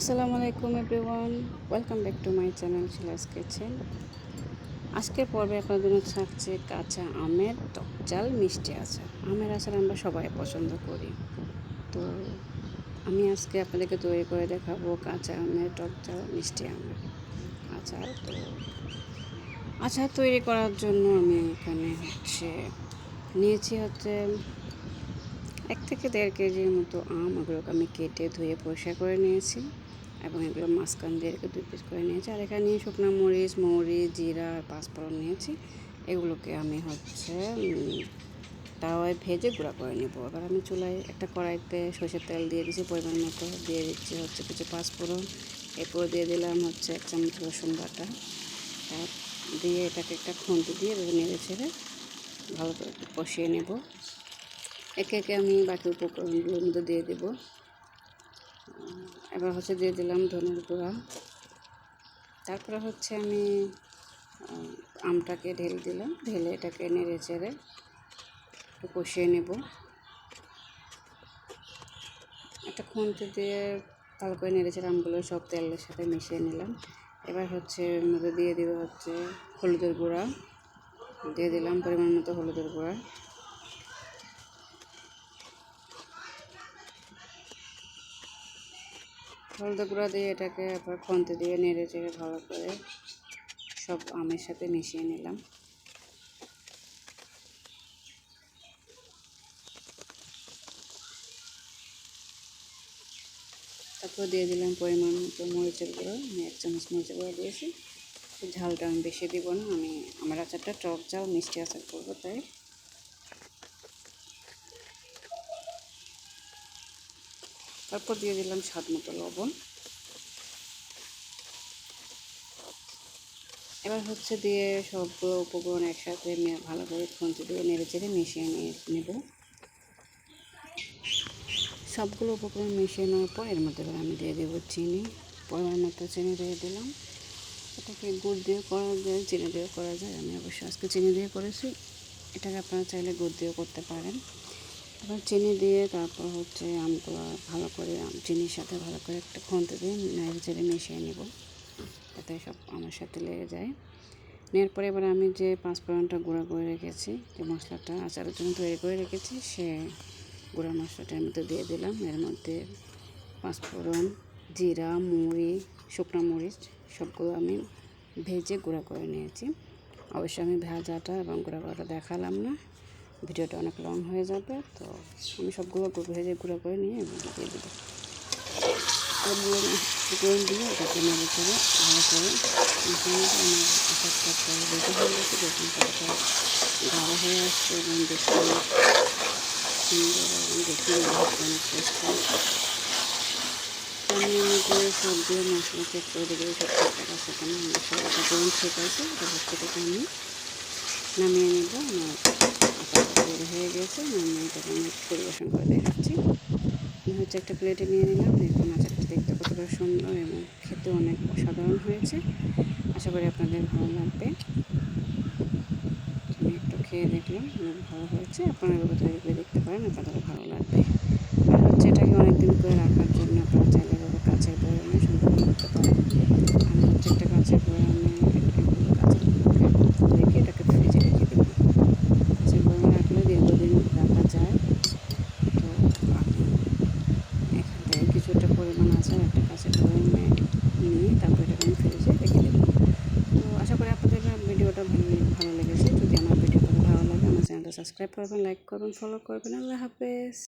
আসসালামু আলাইকুম everyone, welcome back to my channel Shila's kitchen. আজকের পর্বে আপনাদের জন্য থাকছে কাঁচা আমের টক চাল মিষ্টি আচার। আমের আচার আমরা সবাই পছন্দ করি। তো আমি আজকে আপনাদেরকে তৈরি করে দেখাবো কাঁচা আমের টক চাল, মিষ্টি আমের আচার। তো আচার তৈরি করার জন্য আমি এখানে হচ্ছে নিয়েছি হচ্ছে এক থেকে দেড় কেজির মতো আম। ওগুলোকে আমি কেটে ধুয়ে পরিষ্কার করে নিয়েছি। এবং এগুলো মাঝখান দিয়ে এরকম দুই পিস করে নিয়েছি। আর এখানে শুকনো মরিচ, মৌরি, জিরা, পাঁচফোড়ন নিয়েছি। এগুলোকে আমি হচ্ছে তাওয়ায় ভেজে গুঁড়া করে নেব। এবার আমি চুলায় একটা কড়াইতে সর্ষের তেল দিয়ে দিচ্ছি পরিমাণ মতো। দিয়ে দিচ্ছি হচ্ছে কিছু পাঁচফোড়ন। এরপর দিয়ে দিলাম হচ্ছে এক চামচ রসুন বাটা। দিয়ে এটাকে একটা খুন্তি দিয়ে নেড়ে ছেড়ে ভালো করে কষিয়ে নেব। একে একে আমি বাকি উপকরণগুলোর মধ্যে দিয়ে দেব। এবার হচ্ছে দিয়ে দিলাম ধনের গুঁড়া। তারপরে হচ্ছে আমি আমটাকে ঢেলে দিলাম, ঢেলে এটাকে নেড়ে চেড়ে একটু কষিয়ে নেব। একটা খুন্তি দিয়ে ভালো করে নেড়ে চেড়ে আমগুলো সব তেলের সাথে মিশিয়ে নিলাম। এবার হচ্ছে মধ্যে দিয়ে দেবো হচ্ছে হলুদের গুঁড়া। দিয়ে দিলাম পরিমাণ মতো হলুদের গুঁড়া। হলদে গুঁড়া দিয়ে এটাকে আবার খন্তে দিয়ে নেড়ে চেড়ে ভালো করে সব আমের সাথে মিশিয়ে নিলাম। তারপর দিয়ে দিলাম পরিমাণ মতো মরিচের গুঁড়ো, আমি এক চামচ মরিচের গুঁড়ো দিয়েছি। ঝালটা আমি বেশি দিব না, আমি আমার আচারটা টক ঝাল, মিষ্টি আচার করব, তাই। তারপর দিয়ে দিলাম স্বাদ মতো লবণ। এবার হচ্ছে দিয়ে সবগুলো উপকরণ একসাথে ভালো করে খুঁজে দিয়ে নেড়ে চেড়ে মিশিয়ে নিয়ে নেব। সবগুলো উপকরণ মিশিয়ে নেওয়ার পর এর মধ্যে আমি দিয়ে দেবো চিনি। পরিমাণ মতো চিনি দিয়ে দিলাম। এটাকে গুড় দিয়ে করা যায়, চিনি দিয়ে করা যায়। আমি অবশ্যই আজকে চিনি দিয়ে করেছি। এটাকে আপনারা চাইলে গুড় দিয়েও করতে পারেন। এবার চিনি দিয়ে তারপর হচ্ছে আমগুলো ভালো করে চিনির সাথে ভালো করে একটা খুঁতে দিয়ে নেড়ে মিশিয়ে নেব, যাতে সব আমার সাথে লেগে যায়। নেওয়ার পরে এবার আমি যে পাঁচফোড়নটা গুঁড়া করে রেখেছি, যে মশলাটা, আচারের জন্য তৈরি করে রেখেছি, সে গুঁড়া মশলাটার মধ্যে দিয়ে দিলাম। এর মধ্যে পাঁচফোড়ন, জিরা, মুড়ি, শুকনো মরিচ, সবগুলো আমি ভেজে গুঁড়া করে নিয়েছি। অবশ্যই আমি ভাজাটা এবং গুঁড়া করাটা দেখালাম না। ভিডিওটা অনেক লং হয়ে যাবে, তো আমি সবগুলো ভেজে গুঁড়ো করে নিয়ে দিয়ে দেবো। সবগুলো করে হয়ে আসছে এবং সুন্দর এবং অনেক টেস্ট আমি করে সব দিয়ে মশলা চেক করে দেবো সব ঠিকঠাক আছে কেন মশলাটা গরম আছে আমি নামিয়ে নিব। আমার হয়ে গেছে। নামিয়ে এটাকে আমি পরিবেশন করে দেখাচ্ছি। হচ্ছে একটা প্লেটে নিয়ে নিলাম। দেখুন, আচারটা দেখতে কতটা সুন্দর এবং খেতে অনেক অসাধারণ হয়েছে। আশা করি আপনাদের ভালো লাগবে। আমি একটু খেয়ে দেখলাম, অনেক ভালো হয়েছে। আপনারা এগুলো তৈরি করে দেখতে পারেন, আপনাদের ভালো লাগবে আর হচ্ছে এটাকে অনেকদিন করে রাখার জন্য আপনারা চাইলে এভাবে কাছের বয়ামে সুন্দর করতে পারেন আমি হচ্ছে একটা কাছের বয়ামে পরিমাণ আছে একটা কাছে ধরে নিয়ে তারপর এটাকে আমি ফ্রিজে রেখে দেবো তো আশা করি আপনাদের ভিডিওটা ভালো ভালো লেগেছে যদি আমার ভিডিওটা ভালো লাগে আমার চ্যানেলটা সাবস্ক্রাইব করবেন লাইক করবেন ফলো করবেন। আল্লাহ হাফেজ।